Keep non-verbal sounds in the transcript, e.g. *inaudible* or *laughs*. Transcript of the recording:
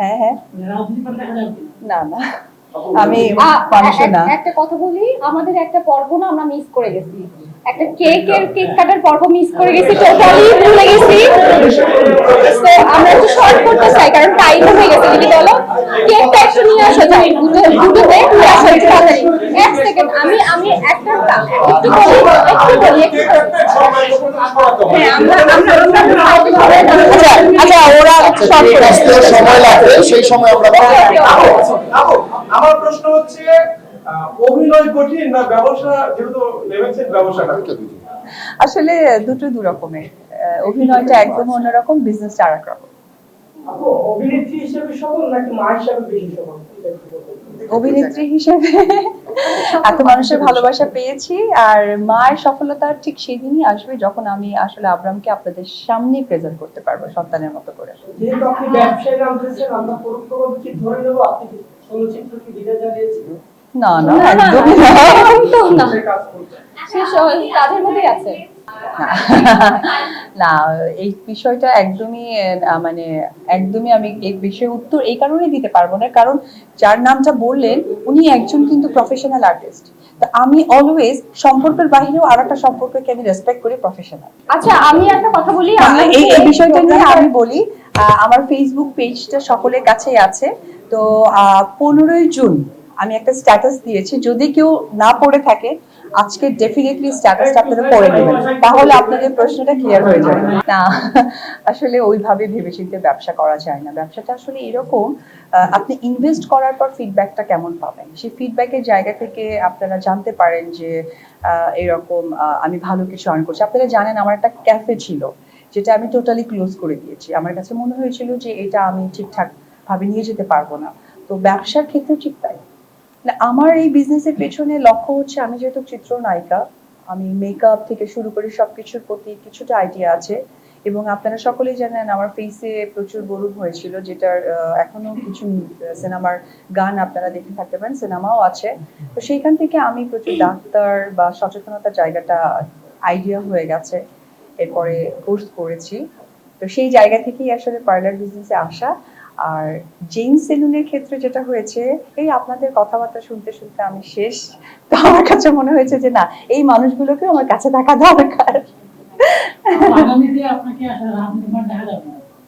হ্যাঁ হ্যাঁ। না না। আমি একটা কথা বলি আমাদের একটা পর্ব না আমরা মিস করে গেছি। একটা কেকের কেক কাটার পর্ব মিস করে গেছি *laughs* টোটালি ভুলে গেছি। তো আমরা একটু শর্ট করতে চাই কারণ টাইম হয়ে গেছে দিদি বলো। কেকটা একটু নিয়ে আসো যাই দুটো দুটোতে নিয়ে আসো একটু তাড়াতাড়ি। এক সেকেন্ড আমি আমি একটা একটু বলি একটু বলি হ্যাঁ আমরা আমরা আমরা আচ্ছা আচ্ছা ওরা শর্ট করে আসতে সময় লাগবে সেই সময় আমরা আমার প্রশ্ন হচ্ছে অভিনয় কঠিন না ব্যবসা? যেহেতু নেমেছেন ব্যবসাটা। আসলে দুটো দু রকমের। অভিনয়টা একদম অন্যরকম বিজনেসটা আর এক রকম অভিনেত্রী হিসেবে সফল নাকি মা হিসেবে বেশি সফল। অভিনেত্রী হিসেবে এত মানুষের ভালোবাসা পেয়েছি আর মায়ের সফলতা ঠিক সেদিনই আসবে যখন আমি আসলে আব্রামকে আপনাদের সামনে প্রেজেন্ট করতে পারব সন্তানের মতো করে। যেহেতু আপনি ব্যবসায় নামতেছেন আমরা পরোক্ষভাবে কি ধরে নেব। আপনি চলচ্চিত্র কি বিদায় জানিয়েছিলেন না না না, না, একদমই না একদম না সে কাজের মধ্যেই আছে। না। এই বিষয়টা একদমই আহ, মানে একদমই আমি এই বিষয়ে উত্তর এই কারণে দিতে পারব না। কারণ যার নামটা বললেন উনি একজন কিন্তু প্রফেশনাল আর্টিস্ট তো আমি অলওয়েজ সম্পর্কের বাইরেও আর একটা সম্পর্ককে আমি রেসপেক্ট করি প্রফেশনাল আচ্ছা আমি একটা কথা বলি এই এই বিষয়টা নিয়ে আমি বলি আহ, আমার ফেসবুক পেজটা সকলের কাছেই আছে। তো পনেরোই জুন আমি একটা স্ট্যাটাস দিয়েছি। যদি কেউ না পড়ে থাকে, আজকে ডেফিনেটলি স্ট্যাটাসটা আপনারা পড়ে নেবেন। তাহলে আপনাদের প্রশ্নটা ক্লিয়ার হয়ে যাবে। না, আসলে ওইভাবে ভেবেচিন্তে ব্যবসা করা যায় না। ব্যবসাটা আসলে এরকম আপনি ইনভেস্ট করার পর ফিডব্যাকটা কেমন পাবেন? সেই ফিডব্যাকের জায়গা থেকে আপনারা জানতে পারেন যে এরকম আমি ভালো কিছু আর্ন করছি। আপনারা জানেন আমার একটা ক্যাফে ছিল, যেটা আমি টোটালি ক্লোজ করে দিয়েছি। আমার কাছে মনে হয়েছিল যে, এটা আমি ঠিকঠাক ভাবে নিয়ে যেতে পারব না। তো ব্যবসার ক্ষেত্রে ঠিক তাই। আমার এই বিজনেসের পেছনে লক্ষ্য হচ্ছে আমি যেহেতু চিত্রনায়িকা, আমি মেকআপ থেকে শুরু করে সবকিছুর প্রতি কিছুটা আইডিয়া আছে এবং আপনারা সকলেই জানেন আমার ফেসে প্রচুর বরুণ হয়েছিল, যেটার এখনও কিছু সিনেমার গান আপনারা দেখে থাকতে পারেন সিনেমাও আছে। তো সেইখান থেকে আমি প্রচুর ডাক্তার বা সচেতনতার জায়গাটা আইডিয়া হয়ে গেছে, এরপরে কোর্স করেছি। তো সেই জায়গা থেকেই আসলে পার্লার বিজনেসে আসা। আর জেমস সেলুনের ক্ষেত্রে যেটা হয়েছে, এই আপনাদের কথাবার্তা শুনতে শুনতে আমি শেষ। তো আমার কাছে মনে হয়েছে যে না, এই মানুষগুলোকে আমার কাছে থাকা দরকার। আপনাকে আসলে